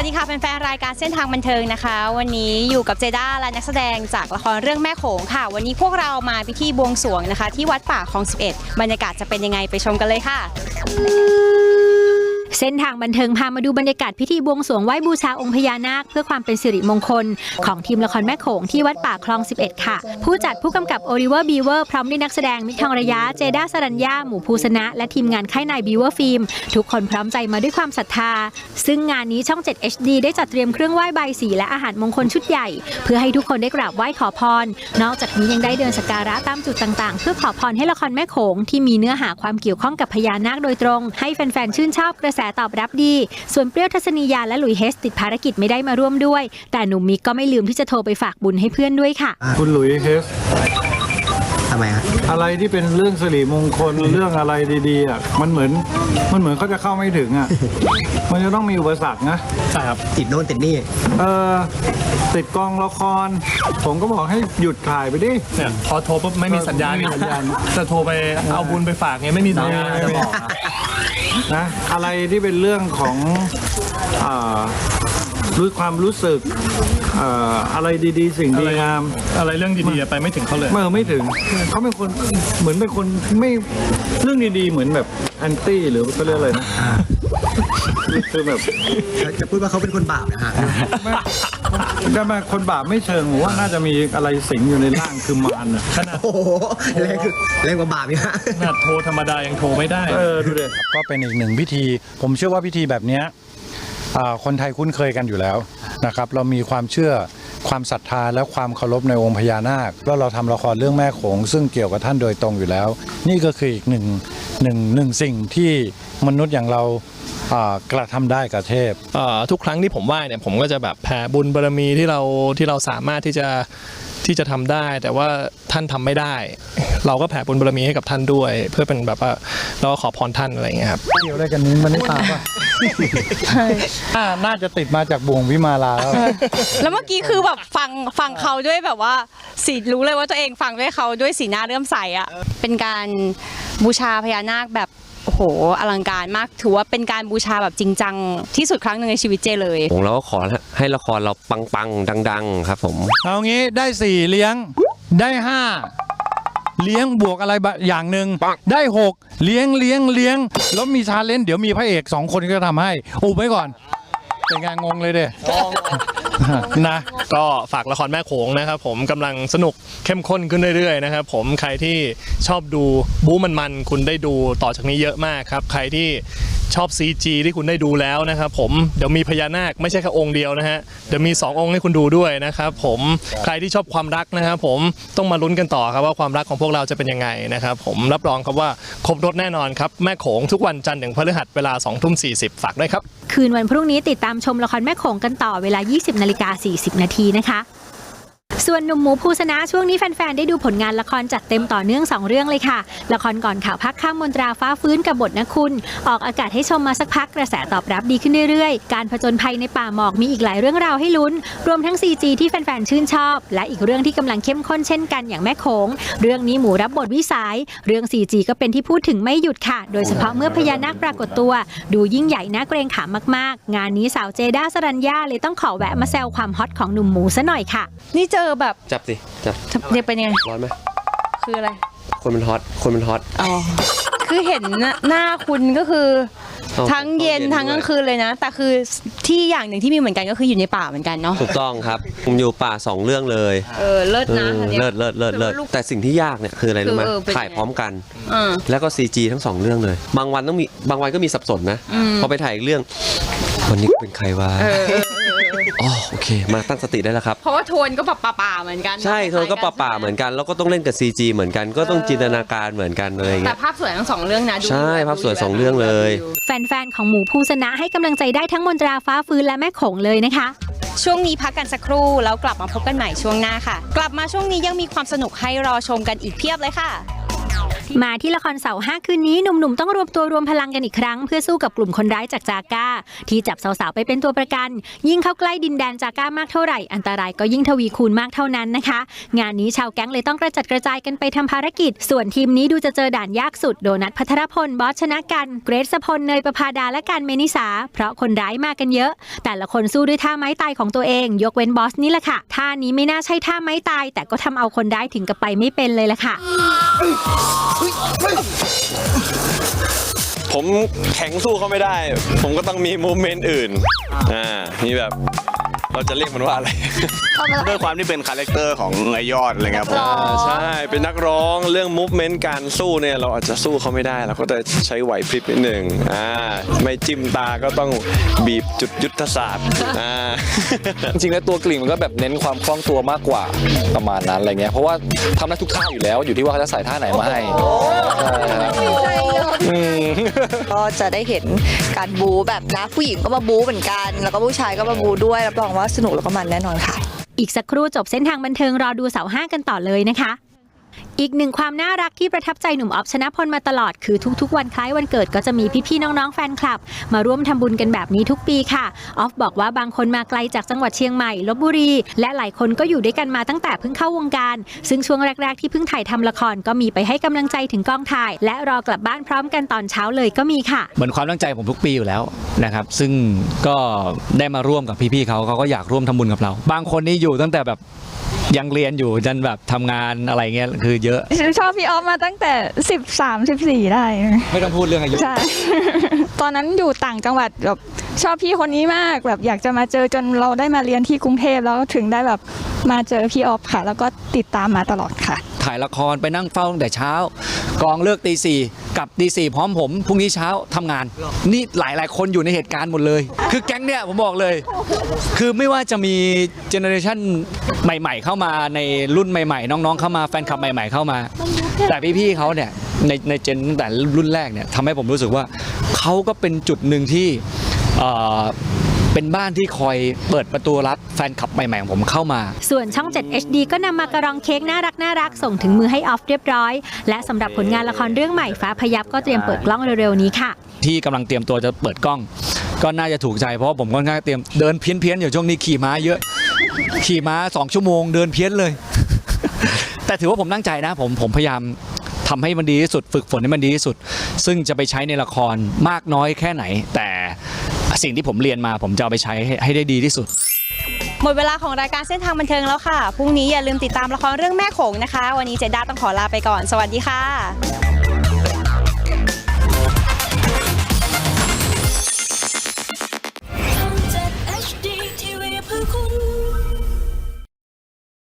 วัสดีค่ะแฟนๆรายการเส้นทางบันเทิงนะคะ วันนี้อยู่กับเจด้าและนักแสดงจากละครเรื่องแม่โขงค่ะ วันนี้พวกเรามาพิธีบวงสรวงนะคะ ที่วัดป่าคลอง 11 บรรยากาศจะเป็นยังไงไปชมกันเลยค่ะ เส้นทางบันเทิงพามาดูบรรยากาศพิธีบวงสรวงไหว้บูชาองค์พญานาค เพื่อความเป็นสิริมงคล ของทีมละครแม่โขงที่วัดป่าคลอง 11 ค่ะ ผู้จัดผู้กำกับโอลิเวอร์บีเวอร์พร้อมด้วยนักแสดงมิทองระยะเจด้าสรัญญาหมู่ภูสนะ และทีมงานค่ายนายบีเวอร์ฟิล์มทุกคนพร้อมใจมาด้วยความศรัทธา ซึ่งงานนี้ช่อง 7 HD ได้จัดเตรียมเครื่องไหว้ใบสีและอาหารมงคลชุดใหญ่ เพื่อให้ทุกคนได้กราบไหว้ขอพร นอกจากนี้ยังได้เดินสักการะตามจุดต่างๆ เพื่อขอพรให้ละครแม่โขงที่มีเนื้อหาความเกี่ยวข้องกับพญานาคโดยตรง ให้แฟนๆชื่นชอบกระแสตอบรับดี ส่วนเปรี้ยวทัศนียาและหลุยเฮสติดภารกิจไม่ได้มาร่วมด้วย แต่หนุ่มมิกก็ไม่ลืมที่จะโทรไปฝากบุญให้เพื่อนด้วยค่ะ คุณหลุยเฮส ทำไมครับอะไรที่เป็นเรื่องสิริมงคลเรื่องอะไรดีๆอะมันเหมือนมันเหมือนเขาจะเข้าไม่ถึงอะ มันจะต้องมีอุปสรรคนะ ใช่ครับ ติดโน่นติดนี่เออติดกองละคร ผมก็บอกให้หยุดถ่ายไปดิเนี่ยพอโทรปุ๊บไม่มีสัญญาณไม่มีสัญญาณจะโทรไปเอาบุญไปฝากไงไม่มีสัญญาณจะบอกอะนะอะไรที่เป็นเรื่องของอ่า รู้ความรู้สึกเอ่ออะไรดีๆ สิ่งดีงาม อะไรเรื่องดีๆอะไปไม่ถึงเขาเลย เมื่อไม่ถึงเขาเป็นคนเหมือนเป็นคนไม่เรื่องดีๆ เหมือนแบบแอนตี้หรือเขาเรียกอะไรนะคือแบบจะพูดว่าเขาเป็นคนบาปนะฮะไม่จะมาคนบาปไม่เชิงผมว่าน่าจะมีอะไรสิงอยู่ในร่างคือมารน่ะขนาดโอ้โหแรงคือแรงกว่าบาปอีกฮะ ขนาดโทรธรรมดายังโทรไม่ได้ เออดูเด็ ก็เป็นอีกหนึ่งพิธี ผมเชื่อว่าพิธีแบบเนี้ยอ่า คนไทยคุ้นเคยกันอยู่แล้วนะครับ เรามีความเชื่อความศรัทธาและความเคารพในองค์พญานาคแล้วเราทำละครเรื่องแม่โขงซึ่งเกี่ยวกับท่านโดยตรงอยู่แล้ว นี่ก็คืออีกหนึ่งหนึ่งหนึ่งสิ่งที่มนุษย์อย่างเรากระทำได้กับเทพทุกครั้งที่ผมไหว้เนี่ยผมก็จะแบบแผ่บุญบารมีที่เราที่เราสามารถที่จะ ที่จะทำได้ แต่ว่าท่านทำไม่ได้ เราก็แผ่บุญบารมีให้กับท่านด้วย เพื่อเป็นแบบว่าเราก็ขอพรท่านอะไรอย่างเงี้ยครับเกี่ยวอะไรกันนี้มันไม่ตามป่ะน่าน่าจะติดมาจากบ่วงวิมาลาแล้วแล้วเมื่อกี้คือแบบฟังฟังเขาด้วยแบบว่าสีรู้เลยว่าตัวเองฟังด้วยเขาด้วยสีหน้าเริ่อมใสอะเป็นการบูชาพญานาคแบบ โอ้โหอลังการมาก ถือว่าเป็นการบูชาแบบจริงจังที่สุดครั้งหนึ่งในชีวิตเจเลย ผมเราก็ขอให้ละครเราปังๆ ดัง ๆ ครับผม เอางี้ได้สี่เลี้ยงได้ห้าเลี้ยงบวกอะไรบะอย่างหนึ่งได้หกเลี้ยงเลี้ยงเลี้ยงแล้วมีชาเลนจ์เดี๋ยวมีพระเอกสองคนก็ทำให้อุบไว้ก่อน เป็นไงงงเลยเด้ นะก็ฝากละครแม่โขงนะครับผมกำลังสนุกเข้มข้นขึ้นเรื่อยๆนะครับผมใครที่ชอบดูบู๊มันๆคุณได้ดูต่อจากนี้เยอะมากครับ ใครที่ ชอบ CG ที่คุณได้ดูแล้วนะครับผมเดี๋ยวมีพญานาคไม่ใช่แค่องค์เดียวนะฮะเดี๋ยวมี 2 องค์ให้คุณดูด้วยนะครับผมใครที่ชอบความรักนะครับผมต้องมาลุ้นกันต่อครับว่าความรักของพวกเราจะเป็นยังไงนะครับผมรับรองครับว่าครบรถแน่นอนครับแม่โขงทุกวันจันทร์ถึงพฤหัสเวลา2ทุ่ม40ฝากด้วยครับ คืนวันพรุ่งนี้ติดตามชมละครแม่โขงกันต่อเวลา 20นาฬิกา40 นาทีนะคะ ส่วนหนุ่มหมูภูสนะช่วงนี้แฟน ๆ ได้ดูผลงานละครจัดเต็มต่อเนื่อง 2 เรื่องเลยค่ะ ละครก่อนข่าวพักข้ามมนตราฟ้าฟื้นกับบทนะคุณ ออกอากาศให้ชมมาสักพักกระแสตอบรับดีขึ้นเรื่อยๆ การผจญภัยในป่าหมอกมีอีกหลายเรื่องราวให้ลุ้น รวมทั้ง CG ที่แฟน ๆ ชื่นชอบ และอีกเรื่องที่กำลังเข้มข้นเช่นกันอย่างแม่โขงเรื่องนี้หมูรับบทวิสายเรื่อง CG ก็เป็นที่พูดถึงไม่หยุดค่ะ โดยเฉพาะเมื่อพญานาคปรากฏตัว ดูยิ่งใหญ่น่าเกรงขามมาก ๆ งานนี้สาวเจด้าสรัญญาเลยต้องขอแวะมาแซวความฮอตของหนุ่มหมูซะหน่อยค่ะนี่เจอแบบจับสิจับเดี๋ยวเป็นยังไง ร้อนไหมคืออะไร คนมันฮอตคนมันฮอต อ๋อ คือเห็นหน้าคุณก็คือ เอาทั้งเย็นเอาเย็นทั้งกลางด้วยคืนเลยนะ แต่คือที่อย่างหนึ่งที่มีเหมือนกันก็คืออยู่ในป่าเหมือนกันเนาะถูกต้องครับ ผมอยู่ป่าสองเรื่องเลยเออเลิศเอนะออันนี้ย เลิศเลิศเลิศเลิศคือว่าลูกแต่สิ่งที่ยากเนี่ยคืออะไรรู้ไหมคือเออเป็นไง ถ่ายพร้อมกันอ่าแล้วก็ CG ทั้งสองเรื่องเลย บางวันต้องมีบางวันก็มีสับสนนะอืมพอไปถ่ายอีกเรื่องวันนี้เป็นใครวะเออเออเออเอออ๋อโอเค มาตั้งสติได้แล้วครับ เพราะว่าโทนก็แบบป่าๆเหมือนกันใช่เธอก็ป่าป่าๆเหมือนกัน แล้วก็ต้องเล่นกับ CG เหมือนกัน ก็ต้องจินตนาการเหมือนกันเลยอย่างแต่เงี้ย ภาพสวยทั้งสองเรื่องนะดูใช่ภาพสวยสองเรื่องเลยแฟนๆ ของหมูภูสนะให้กำลังใจได้ทั้งมนตราฟ้าฟื้นและแม่โขงเลยนะคะ ช่วงนี้พักกันสักครู่ แล้วกลับมาพบกันใหม่ช่วงหน้าค่ะ กลับมาช่วงนี้ยังมีความสนุกให้รอชมกันอีกเพียบเลยค่ะ มาที่ละครเสาร์ห้าคืนนี้หนุ่มๆต้องรวมตัวรวมพลังกันอีกครั้ง เพื่อสู้กับกลุ่มคนร้ายจากจาก้าที่จับสาวๆไปเป็นตัวประกัน ยิ่งเข้าใกล้ดินแดนจาก้ามากเท่าไหร่ อันตรายก็ยิ่งทวีคูณมากเท่านั้นนะคะ งานนี้ชาวแก๊งเลยต้องกระจัดกระจายกันไปทำภารกิจ ส่วนทีมนี้ดูจะเจอด่านยากสุดโดนัทพัทรพลบอสชนะกันเกรซสพลเนยประภาดาและการเมนิสาเพราะคนร้ายมากันเยอะ แต่ละคนสู้ด้วยท่าไม้ตายของตัวเอง ยกเว้นบอสนี่แหละค่ะท่านี้ไม่น่าใช่ท่าไม้ตาย แต่ก็ทำเอาคนร้ายถึงกับไปไม่เป็นเลยล่ะค่ะ ผมแข็งสู้เขาไม่ได้ ผมก็ต้องมีโมเมนต์อื่น อ่า มีแบบ เราจะเรียกมันว่าอะไรด้วยความที่เป็นคาแรคเตอร์ของไอยอดอะไรเงี้ยผม อ่าใช่ เป็นนักร้องเรื่องมูฟเมนต์การสู้เนี่ยเราอาจจะสู้เขาไม่ได้เราก็จะใช้ไหวพริบนิดหนึ่งอ่าไม่จิ้มตาก็ต้องบีบจุดยุทธศาสตร์อ่า จริงๆแล้วตัวกลิ่งมันก็แบบเน้นความคล่องตัวมากกว่าประมาณนั้นอะไรเงี้ยเพราะว่าทำได้ทุกท่าอยู่แล้วอยู่ที่ว่าเขาจะใส่ท่าไหนมาให้ใช่ครับอืม ก็จะได้เห็นการบูแบบนะผู้หญิงก็มาบูเหมือนกัน แล้วก็ผู้ชายก็มาบูด้วยรับรองว่าสนุกแล้วก็มันแน่นอนค่ะ อีกสักครู่จบเส้นทางบันเทิงรอดูเสาห้ากันต่อเลยนะคะ อีกหนึ่งความน่ารักที่ประทับใจหนุ่มออฟชนะพลมาตลอดคือทุกๆ วันคล้ายวันเกิดก็จะมีพี่ๆน้องๆแฟนคลับ มาร่วมทำบุญกันแบบนี้ทุกปีค่ะออฟบอกว่าบางคนมาไกลจากจังหวัดเชียงใหม่ลบบุรี และหลายคนก็อยู่ด้วยกันมาตั้งแต่เพิ่งเข้าวงการ ซึ่งช่วงแรกๆที่เพิ่งถ่ายทำละครก็มีไปให้กำลังใจถึงกองถ่าย และรอกลับบ้านพร้อมกันตอนเช้าเลยก็มีค่ะเหมือนความตั้งใจผมทุกปีอยู่แล้วนะครับซึ่งก็ได้มาร่วมกับพี่ๆเขาเขาก็อยากร่วมทำบุญกับเรา บางคนนี่อยู่ตั้งแต่แบบ ยังเรียนอยู่จนแบบทำงานอะไรเงี้ยคือเยอะชอบพี่ออฟมาตั้งแต่ 13 14 ได้ ไม่ต้องพูดเรื่องอายุ ใช่ ตอนนั้นอยู่ต่างจังหวัดแบบชอบพี่คนนี้มากแบบอยากจะมาเจอจนเราได้มาเรียนที่กรุงเทพแล้วถึงได้แบบมาเจอพี่ออฟค่ะ แล้วก็ติดตามมาตลอดค่ะ ถ่ายละครไปนั่งเฝ้าตั้งแต่เช้า กองเลิกตีสี่ กับดีสี่พร้อมผมพรุ่งนี้เช้าทำงาน นี่หลายหลายๆคนอยู่ในเหตุการณ์หมดเลย คือแก๊งเนี่ยผมบอกเลย คือไม่ว่าจะมีเจเนอเรชันใหม่ ๆ เข้ามาในรุ่นใหม่ ๆ น้องๆ เข้ามาแฟนคลับใหม่ ๆ เข้ามา แต่พี่ๆเขาเนี่ยในในเจนตั้งแต่รุ่นแรกเนี่ยทำให้ผมรู้สึกว่าเขาก็เป็นจุดหนึ่งที่ เอ่อเป็นบ้านที่คอยเปิดประตูรับแฟนคลับใหม่ๆของผมเข้ามา ส่วนช่อง 7 HD ก็นำมากระรองเค้กน่ารักน่ารักส่งถึงมือให้ออฟเรียบร้อย และสำหรับผลงานละครเรื่องใหม่ฟ้าพยับก็เตรียมเปิดกล้องเร็วๆนี้ค่ะ ที่กำลังเตรียมตัวจะเปิดกล้อง ก็น่าจะถูกใจเพราะว่าผมก็ง่ายเตรียมเดินเพี้ยนๆอยู่ช่วงนี้ขี่ม้าเยอะ ขี่ม้า2ชั่วโมงเดินเพี้ยนเลย แต่ถือว่าผมตั้งใจนะ ผมผมพยายามทำให้มันดีที่สุด ฝึกฝนให้มันดีที่สุด ซึ่งจะไปใช้ในละครมากน้อยแค่ไหน แต่ สิ่งที่ผมเรียนมาผมจะเอาไปใช้ให้ได้ดีที่สุด หมดเวลาของรายการเส้นทางบันเทิงแล้วค่ะ พรุ่งนี้อย่าลืมติดตามละครเรื่องแม่โขงนะคะ วันนี้เจด้าต้องขอลาไปก่อน สวัสดีค่ะ